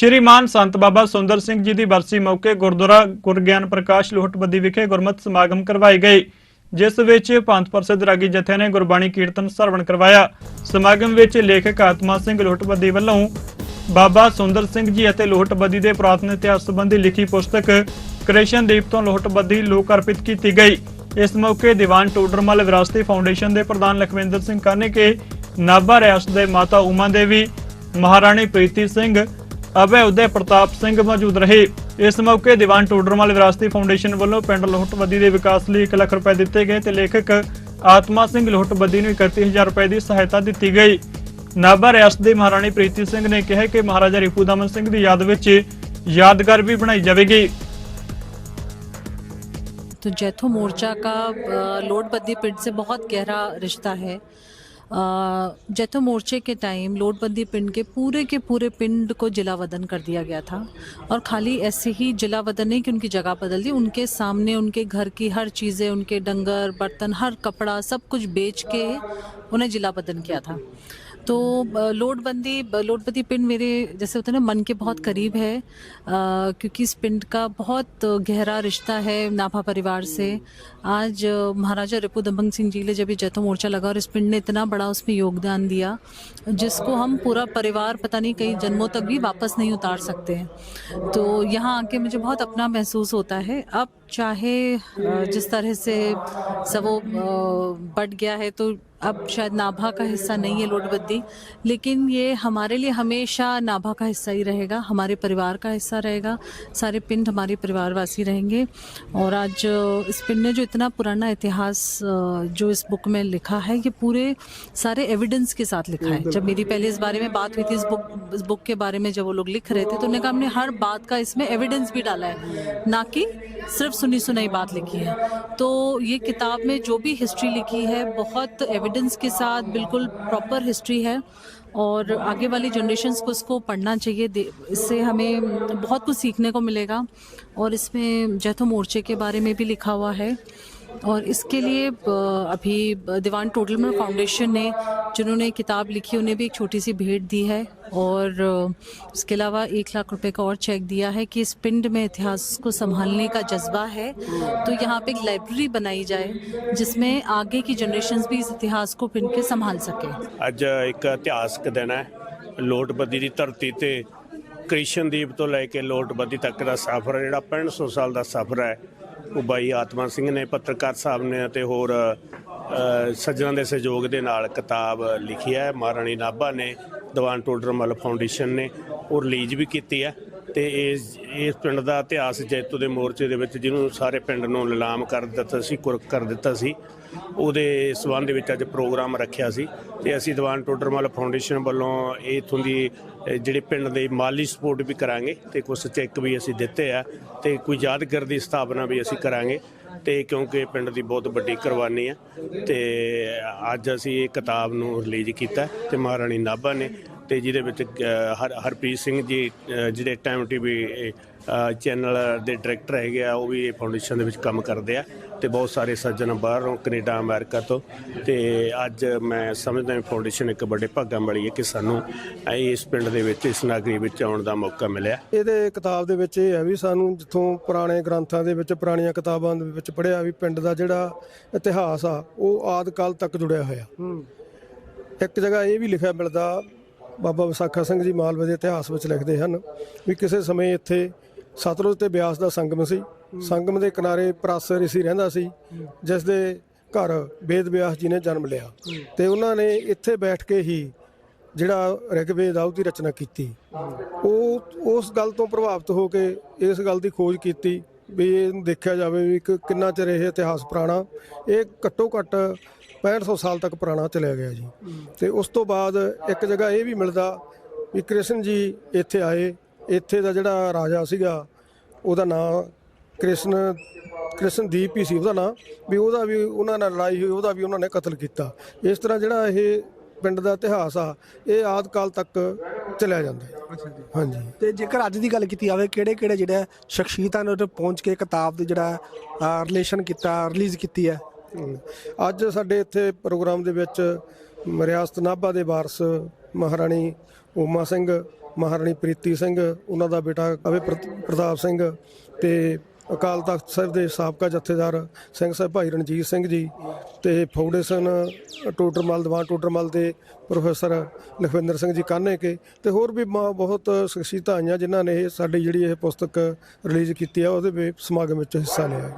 ਸ਼੍ਰੀਮਾਨ ਸੰਤ ਬਾਬਾ ਸੁੰਦਰ ਸਿੰਘ ਜੀ ਦੀ ਬਰਸੀ ਮੌਕੇ ਗੁਰਦੁਆਰਾ ਗੁਰਗਿਆਨ ਪ੍ਰਕਾਸ਼ ਲੋਹਟਬੱਦੀ ਵਿਖੇ ਗੁਰਮਤਿ ਸਮਾਗਮ ਕਰਵਾਏ ਗਏ, ਜਿਸ ਵਿੱਚ ਪੰਥ ਪ੍ਰਸਿੱਧ ਰਾਗੀ ਜਥੇ ਨੇ ਗੁਰਬਾਣੀ ਕੀਰਤਨ ਸਰਵਣ ਕਰਵਾਇਆ। ਸਮਾਗਮ ਵਿੱਚ ਲੇਖਕ ਆਤਮਾ ਸਿੰਘ ਲੋਹਟਬੱਦੀ ਵੱਲੋਂ ਬਾਬਾ ਸੁੰਦਰ ਸਿੰਘ ਜੀ ਅਤੇ ਲੋਹਟਬੱਦੀ ਦੇ ਪੁਰਾਤਨ ਇਤਿਹਾਸ ਸੰਬੰਧੀ ਲਿਖੀ ਪੁਸਤਕ ਕ੍ਰਿਸ਼ਨ ਦੀਪ ਤੋਂ ਲੋਹਟਬੱਦੀ ਲੋਕ ਅਰਪਿਤ ਕੀਤੀ ਗਈ। ਇਸ ਮੌਕੇ ਦੀਵਾਨ ਟੋਡਰਮਲ ਵਿਰਾਸਤੀ ਫਾਊਂਡੇਸ਼ਨ ਦੇ ਪ੍ਰਧਾਨ ਲਖਵਿੰਦਰ ਸਿੰਘ ਕਾਨੇਕੇ, ਨਾਭਾ ਰਿਆਸਤ ਦੇ ਮਾਤਾ ਉਮਾ ਦੇਵੀ, ਮਹਾਰਾਣੀ ਪ੍ਰੀਤੀ ਸਿੰਘ ਅਭੈ ਉਦੈ ਪ੍ਰਤਾਪ ਸਿੰਘ ਮੌਜੂਦ ਰਹੇ ਇਸ ਮੌਕੇ ਦੀਵਾਨ ਟੋਡਰਮਲ ਵਿਰਾਸਤੀ ਫਾਊਂਡੇਸ਼ਨ ਵੱਲੋਂ ਪਿੰਡ ਲੋਹਟਬੱਦੀ ਦੇ ਵਿਕਾਸ ਲਈ 1 ਲੱਖ ਰੁਪਏ ਦਿੱਤੇ ਗਏ ਤੇ ਲੇਖਕ ਆਤਮਾ ਸਿੰਘ ਲੋਹਟਬੱਦੀ ਨੂੰ 31000 ਰੁਪਏ ਦੀ ਸਹਾਇਤਾ ਦਿੱਤੀ ਗਈ ਨਾਭਾ ਰਿਆਸਤ ਦੇ ਮਹਾਰਾਣੀ ਪ੍ਰੀਤੀ ਸਿੰਘ ਨੇ ਕਿਹਾ ਕਿ ਮਹਾਰਾਜਾ ਰਿਪੂ ਦਮਨ ਸਿੰਘ ਦੀ ਯਾਦ ਵਿੱਚ ਯਾਦਗਾਰ ਵੀ ਬਣਾਈ ਜਾਵੇਗੀ तो जैथो मोर्चा का अ, लोटबद्दी पिंड से बहुत गहरा रिश्ता है जैथो मोर्चे के टाइम लोटबंदी पिंड के पूरे के पूरे पिंड को जिला वदन कर दिया गया था और खाली ऐसे ही जिला वदन नहीं कि उनकी जगह बदल दी, उनके सामने, उनके घर की हर चीज़ें, उनके डंगर, बर्तन, हर कपड़ा सब कुछ बेच के उन्हें जिला वदन किया था। तो लोटबंदी लोटबंदी पिंड मेरे, जैसे होता है ना, मन के बहुत करीब है क्योंकि इस पिंड का बहुत गहरा रिश्ता है नाभा परिवार से। आज महाराजा रिपू दमन सिंह जी ने जब ये जैतो मोर्चा लगा और इस पिंड ने इतना बड़ा उसमें योगदान दिया, जिसको हम पूरा परिवार पता नहीं कई जन्मों तक भी वापस नहीं उतार सकते। हैं तो यहाँ आके मुझे बहुत अपना महसूस होता है। अब चाहे जिस तरह से सब वो बढ़ गया है तो अब शायद नाभा का हिस्सा नहीं है लोटबद्दी लेकिन ये हमारे लिए हमेशा नाभा का हिस्सा ही रहेगा, हमारे परिवार का हिस्सा रहेगा, सारे पिंड हमारे परिवारवासी रहेंगे। और आज इस पिंड ने जो इतना पुराना इतिहास जो इस बुक में लिखा है, ये पूरे सारे एविडेंस के साथ लिखा है। जब मेरी पहले इस बारे में बात हुई थी, इस बुक इस बुक के बारे में जब वो लोग लिख रहे थे तो उन्होंने कहा, हमने हर बात का इसमें एविडेंस भी डाला है। ना कि सिर्फ़ सुनी सुनाई बात लिखी है। तो ये किताब में जो भी हिस्ट्री लिखी है, बहुत एविडेंस के साथ बिल्कुल प्रॉपर हिस्ट्री है और आगे वाली जनरेशन को इसको पढ़ना चाहिए। इससे हमें बहुत कुछ सीखने को मिलेगा और इसमें जैथो मोर्चे के बारे में भी लिखा हुआ है। और इसके लिए अ, अभी दीवान टोटलमल फाउंडेशन ने जिन्होंने किताब लिखी उन्हें भी एक छोटी सी भेंट दी है और अ, इसके अलावा एक लाख रुपए का और चेक दिया है कि इस पिंड में इतिहास को संभालने का जज्बा है तो यहाँ पे एक लाइब्रेरी बनाई जाए जिसमें आगे की जनरेशन्स भी इस इतिहास को पिंड के संभाल सकें ਅੱਜ ਇੱਕ ਇਤਿਹਾਸਕ ਦਿਨ ਹੈ ਲੋਟਬੱਦੀ ਦੀ ਧਰਤੀ ਤੇ ਕ੍ਰਿਸ਼ਨਦੀਪ ਤੋਂ ਲੈ ਕੇ ਲੋਟਬੱਦੀ ਤੱਕ ਦਾ ਸਫ਼ਰ ਹੈ ਜਿਹੜਾ 6500 ਸਾਲ ਦਾ ਸਫ਼ਰ ਹੈ ਉਹ ਬਾਈ ਆਤਮਾ ਸਿੰਘ ਨੇ, ਪੱਤਰਕਾਰ ਸਾਹਿਬ ਨੇ ਅਤੇ ਹੋਰ ਸੱਜਣਾਂ ਦੇ ਸਹਿਯੋਗ ਦੇ ਨਾਲ ਕਿਤਾਬ ਲਿਖੀ ਹੈ। ਮਹਾਰਾਣੀ ਨਾਭਾ ਨੇ, ਦੀਵਾਨ ਟੋਡਰਮਲ ਫਾਊਂਡੇਸ਼ਨ ਨੇ ਉਹ ਰਿਲੀਜ਼ ਵੀ ਕੀਤੀ ਹੈ। ਤੇ ਇਸ ਇਸ ਪਿੰਡ ਦਾ ਇਤਿਹਾਸ ਜੈਤੋ ਦੇ ਮੋਰਚੇ ਦੇ ਵਿੱਚ ਜਿਹਨੂੰ ਸਾਰੇ ਪਿੰਡ ਨੂੰ ਨਿਲਾਮ ਕਰ ਦਿੱਤਾ ਸੀ ਕੁਰਕ ਕਰ ਦਿੱਤਾ ਸੀ, ਉਹਦੇ ਸਬੰਧ ਵਿੱਚ ਅੱਜ ਪ੍ਰੋਗਰਾਮ ਰੱਖਿਆ ਸੀ ਤੇ ਅਸੀਂ ਦੀਵਾਨ ਟੋਡਰਮਲ ਫਾਊਂਡੇਸ਼ਨ ਵੱਲੋਂ ਇਥੋਂ ਦੀ ਜਿਹੜੇ ਪਿੰਡ ਦੇ ਮਾਲੀ ਸਪੋਰਟ ਵੀ ਕਰਾਂਗੇ ਤੇ ਕੁਝ ਚੈੱਕ ਵੀ ਅਸੀਂ ਦਿੱਤੇ ਆ ਤੇ ਕੋਈ ਯਾਦਗਾਰ ਦੀ ਸਥਾਪਨਾ ਵੀ ਅਸੀਂ ਕਰਾਂਗੇ ਤੇ ਕਿਉਂਕਿ ਪਿੰਡ ਦੀ ਬਹੁਤ ਵੱਡੀ ਕੁਰਬਾਨੀ ਆ ਤੇ ਅੱਜ ਅਸੀਂ ਇਹ ਕਿਤਾਬ ਨੂੰ ਰਿਲੀਜ਼ ਕੀਤਾ ਤੇ ਮਹਾਰਾਣੀ ਨਾਭਾ ਨੇ ਤੇ ਜਿਹਦੇ ਵਿੱਚ ਹਰ ਹਰਪ੍ਰੀਤ ਸਿੰਘ ਜੀ ਜਿਹੜੇ ਟਾਈਮ ਟੀਵੀ ਚੈਨਲ ਦੇ ਡਾਇਰੈਕਟਰ ਹੈਗੇ ਆ ਉਹ ਵੀ ਇਹ ਫਾਊਂਡੇਸ਼ਨ ਦੇ ਵਿੱਚ ਕੰਮ ਕਰਦੇ ਆ ਤੇ ਬਹੁਤ ਸਾਰੇ ਸੱਜਣ ਬਾਹਰੋਂ ਕੈਨੇਡਾ ਅਮਰੀਕਾ ਤੋਂ ਤੇ ਅੱਜ ਮੈਂ ਸਮਝਦਾ ਹਾਂ ਫਾਊਂਡੇਸ਼ਨ ਇੱਕ ਵੱਡੇ ਭਾਗਾਂ ਵਾਲੀ ਹੈ ਕਿ ਸਾਨੂੰ ਇਸ ਪਿੰਡ ਦੇ ਵਿੱਚ ਇਸ ਨਾਗਰੀ ਵਿੱਚ ਆਉਣ ਦਾ ਮੌਕਾ ਮਿਲਿਆ। ਇਹਦੇ ਕਿਤਾਬ ਦੇ ਵਿੱਚ ਇਹ ਹੈ ਵੀ ਸਾਨੂੰ ਜਿੱਥੋਂ ਪੁਰਾਣੇ ਗ੍ਰੰਥਾਂ ਦੇ ਵਿੱਚ ਪੁਰਾਣੀਆਂ ਕਿਤਾਬਾਂ ਦੇ ਵਿੱਚ ਪੜ੍ਹਿਆ ਵੀ ਪਿੰਡ ਦਾ ਜਿਹੜਾ ਇਤਿਹਾਸ ਆ ਉਹ ਆਦ ਕਾਲ ਤੱਕ ਜੁੜਿਆ ਹੋਇਆ। ਇੱਕ ਜਗ੍ਹਾ ਇਹ ਵੀ ਲਿਖਿਆ ਮਿਲਦਾ ਬਾਬਾ ਵਿਸਾਖਾ ਸਿੰਘ ਜੀ ਮਾਲਵੇ ਦੇ ਇਤਿਹਾਸ ਵਿੱਚ ਲਿਖਦੇ ਹਨ ਵੀ ਕਿਸੇ ਸਮੇਂ ਇੱਥੇ ਸਤਲੁਜ ਤੇ ਬਿਆਸ ਦਾ ਸੰਗਮ ਸੀ। ਸੰਗਮ ਦੇ ਕਿਨਾਰੇ ਪਰਾਸਰ ਰਿਸ਼ੀ ਰਹਿੰਦਾ ਸੀ, ਜਿਸ ਦੇ ਘਰ ਵੇਦ ਵਿਆਸ ਜੀ ਨੇ ਜਨਮ ਲਿਆ। ਤੇ ਉਹਨਾਂ ਨੇ ਇੱਥੇ ਬੈਠ ਕੇ ਹੀ ਜਿਹੜਾ ਰਿਗਵੇਦ ਆ, ਉਹਦੀ ਰਚਨਾ ਕੀਤੀ। ਉਹ ਉਸ ਗੱਲ ਤੋਂ ਪ੍ਰਭਾਵਿਤ ਹੋ ਕੇ ਇਸ ਗੱਲ ਦੀ ਖੋਜ ਕੀਤੀ ਵੀ ਇਹ ਦੇਖਿਆ ਜਾਵੇ ਵੀ ਕਿ ਕਿੰਨਾ ਚਿਰ ਇਹ ਇਤਿਹਾਸ ਪੁਰਾਣਾ। ਇਹ ਘੱਟੋ ਘੱਟ 6500 ਸਾਲ ਤੱਕ ਪੁਰਾਣਾ ਚਲਿਆ ਗਿਆ ਜੀ। ਤੇ ਉਸ ਤੋਂ ਬਾਅਦ ਇੱਕ ਜਗ੍ਹਾ ਇਹ ਵੀ ਮਿਲਦਾ ਵੀ ਕ੍ਰਿਸ਼ਨ ਜੀ ਇੱਥੇ ਆਏ। ਇੱਥੇ ਦਾ ਜਿਹੜਾ ਰਾਜਾ ਸੀਗਾ ਉਹਦਾ ਨਾਮ ਕ੍ਰਿਸ਼ਨ ਕ੍ਰਿਸ਼ਨਦੀਪ ਹੀ ਸੀ ਉਹਦਾ ਨਾਮ ਵੀ ਉਹਦਾ ਵੀ ਉਹਨਾਂ ਨਾਲ ਲੜਾਈ ਹੋਈ ਉਹਦਾ ਵੀ ਉਹਨਾਂ ਨੇ ਕਤਲ ਕੀਤਾ। ਇਸ ਤਰ੍ਹਾਂ ਜਿਹੜਾ ਇਹ ਪਿੰਡ ਦਾ ਇਤਿਹਾਸ ਆ ਇਹ ਆਦ ਕਾਲ ਤੱਕ ਚਲਿਆ ਜਾਂਦਾ ਹੈ। ਹਾਂਜੀ। ਤੇ ਜੇਕਰ ਅੱਜ ਦੀ ਗੱਲ ਕੀਤੀ ਜਾਵੇ ਕਿਹੜੇ ਕਿਹੜੇ ਜਿਹੜੇ ਸ਼ਖਸੀਅਤਾਂ ਨੇ ਉੱਥੇ ਪਹੁੰਚ ਕੇ ਕਿਤਾਬ ਦੀ ਜਿਹੜਾ ਰਿਲੇਸ਼ਨ ਕੀਤਾ ਰਿਲੀਜ਼ ਕੀਤੀ ਹੈ? ਅੱਜ ਸਾਡੇ ਇੱਥੇ ਪ੍ਰੋਗਰਾਮ ਦੇ ਵਿੱਚ ਰਿਆਸਤ ਨਾਭਾ ਦੇ ਵਾਰਸ ਮਹਾਰਾਣੀ ਓਮਾ ਸਿੰਘ, ਮਹਾਰਾਣੀ ਪ੍ਰੀਤੀ ਸਿੰਘ, ਉਹਨਾਂ ਦਾ ਬੇਟਾ ਅਵੇ ਪ੍ਰਤਾਪ ਸਿੰਘ ਤੇ ਅਕਾਲ ਤਖਤ ਸਾਹਿਬ ਦੇ ਸਾਬਕਾ ਜਥੇਦਾਰ ਸਿੰਘ ਸਾਹਿਬ ਭਾਈ ਰਣਜੀਤ ਸਿੰਘ ਜੀ ਤੇ ਫਾਊਂਡੇਸ਼ਨ ਟੋਟਰਮਲ ਦੀਵਾਨ ਟੋਟਰਮਲ ਦੇ ਪ੍ਰੋਫੈਸਰ ਲਖਵਿੰਦਰ ਸਿੰਘ ਜੀ ਕਾਨੇਕੇ ਤੇ ਹੋਰ ਵੀ ਮ- ਬਹੁਤ ਸ਼ਖਸੀਅਤਾਂ ਆਈਆਂ ਜਿਨ੍ਹਾਂ ਨੇ ਇਹ ਸਾਡੀ ਜਿਹੜੀ ਇਹ ਪੁਸਤਕ ਰਿਲੀਜ਼ ਕੀਤੀ ਆ, ਉਹਦੇ ਵਿੱਚ ਸਮਾਗਮ ਵਿੱਚ ਹਿੱਸਾ ਲਿਆ।